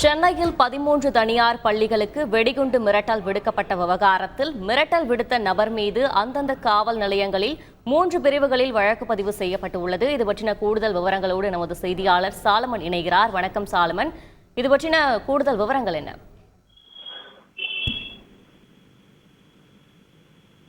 சென்னையில் பதிமூன்று தனியார் பள்ளிகளுக்கு வெடிகுண்டு மிரட்டல் விடுக்கப்பட்ட விவகாரத்தில் மிரட்டல் விடுத்த நபர் மீது அந்தந்த காவல் நிலையங்களில் மூன்று பிரிவுகளில் வழக்கு பதிவு செய்யப்பட்டுள்ளது. இது பற்றின கூடுதல் விவரங்களோடு நமது செய்தியாளர் சாலமன் இணைகிறார். வணக்கம் சாலமன். இது பற்றின கூடுதல் விவரங்கள் என்ன?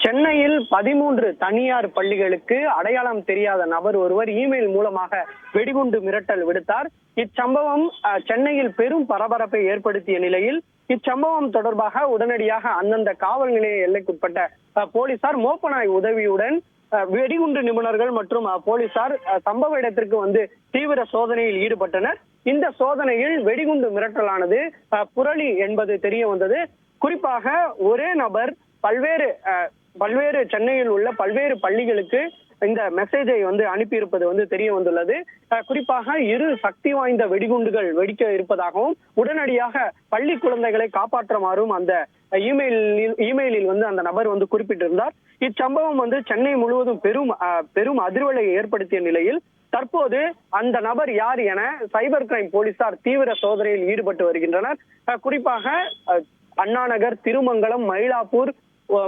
சென்னையில் பதிமூன்று தனியார் பள்ளிகளுக்கு அடையாளம் தெரியாத நபர் ஒருவர் இமெயில் மூலமாக வெடிகுண்டு மிரட்டல் விடுத்தார். இச்சம்பவம் அஹ், சென்னையில் பெரும் பரபரப்பை ஏற்படுத்திய நிலையில் இச்சம்பவம் தொடர்பாக உடனடியாக அந்தந்த காவல் நிலைய எல்லைக்குட்பட்ட போலீசார் மோப்பனாய் உதவியுடன் அஹ், வெடிகுண்டு நிபுணர்கள் மற்றும் போலீசார் அஹ், சம்பவ இடத்திற்கு வந்து தீவிர சோதனையில் ஈடுபட்டனர். இந்த சோதனையில் வெடிகுண்டு மிரட்டலானது அஹ், புரளி என்பது தெரிய வந்தது. குறிப்பாக ஒரே நபர் பல்வேறு அஹ், பல்வேறு சென்னையில் உள்ள பல்வேறு பள்ளிகளுக்கு இந்த மெசேஜை வந்து அனுப்பியிருப்பது வந்து தெரிய வந்துள்ளது. குறிப்பாக இரு சக்தி வாய்ந்த வெடிகுண்டுகள் வெடிக்க இருப்பதாகவும் உடனடியாக பள்ளி குழந்தைகளை காப்பாற்றுமாறும் அந்த இமெயிலில் இமெயிலில் வந்து அந்த நபர் வந்து குறிப்பிட்டிருந்தார். இச்சம்பவம் வந்து சென்னை முழுவதும் பெரும் அஹ், பெரும் அதிர்வலை ஏற்படுத்திய நிலையில் தற்போது அந்த நபர் யார் என சைபர் கிரைம் போலீசார் தீவிர சோதனையில் ஈடுபட்டு வருகின்றனர். குறிப்பாக அண்ணாநகர் திருமங்கலம் மயிலாப்பூர்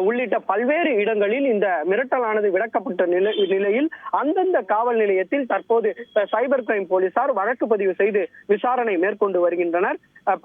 உள்ளிட்ட பல்வேறு இடங்களில் இந்த மிரட்டலானது விளக்கப்பட்ட நிலை நிலையில் அந்தந்த காவல் நிலையத்தில் தற்போது சைபர் கிரைம் போலீசார் வழக்கு பதிவு செய்து விசாரணை மேற்கொண்டு வருகின்றனர். அஹ்,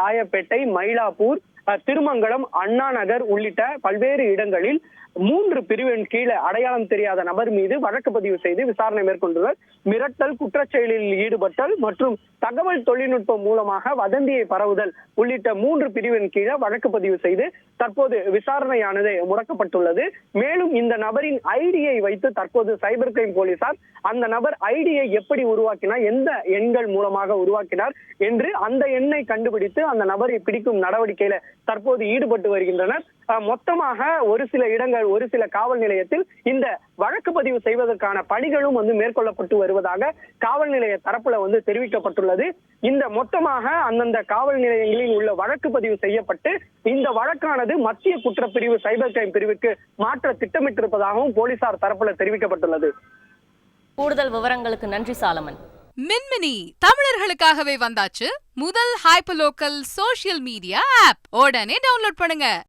ராயப்பேட்டை மயிலாப்பூர் அஹ், திருமங்கலம் அண்ணா நகர் உள்ளிட்ட பல்வேறு இடங்களில் மூன்று பிரிவின் கீழே அடையாளம் தெரியாத நபர் மீது வழக்கு பதிவு செய்து விசாரணை மேற்கொண்டுள்ளனர். மிரட்டல் குற்றச்செயலில் ஈடுபட்டல் மற்றும் தகவல் தொழில்நுட்பம் மூலமாக வதந்தியை பரவுதல் உள்ளிட்ட மூன்று பிரிவின் கீழே வழக்கு பதிவு செய்து தற்போது விசாரணையானது முடக்கப்பட்டுள்ளது. மேலும் இந்த நபரின் ஐடியை வைத்து தற்போது சைபர் கிரைம் போலீசார் அந்த நபர் ஐடியை எப்படி உருவாக்கினார் எந்த எண்கள் மூலமாக உருவாக்கினார் என்று அந்த எண்ணை கண்டுபிடித்து அந்த நபரை பிடிக்கும் நடவடிக்கையில தற்போது ஈடுபட்டு வருகின்றனர். மொத்தமாக ஒரு சில இடங்கள் ஒரு சில காவல் நிலையத்தில் இந்த வழக்கு பதிவு செய்வதற்கான பணிகளும் வந்து மேற்கொள்ளப்பட்டு வருவதாக காவல் நிலைய தரப்புல வந்து தெரிவிக்கப்பட்டுள்ளது. இந்த மொத்தமாக அந்தந்த காவல் நிலையங்களில் உள்ள வழக்கு பதிவு செய்யப்பட்டு இந்த வழக்கானது மத்திய குற்றப்பிரிவு சைபர் கிரைம் பிரிவுக்கு மாற்ற திட்டமிட்டிருப்பதாகவும் போலீசார் தரப்புல தெரிவிக்கப்பட்டுள்ளது. கூடுதல் விவரங்களுக்கு நன்றி சாலமன். மின்மினி தமிழர்களுக்காகவே வந்தாச்சு. முதல் hyper local social media app உடனே டவுன்லோட் பண்ணுங்க.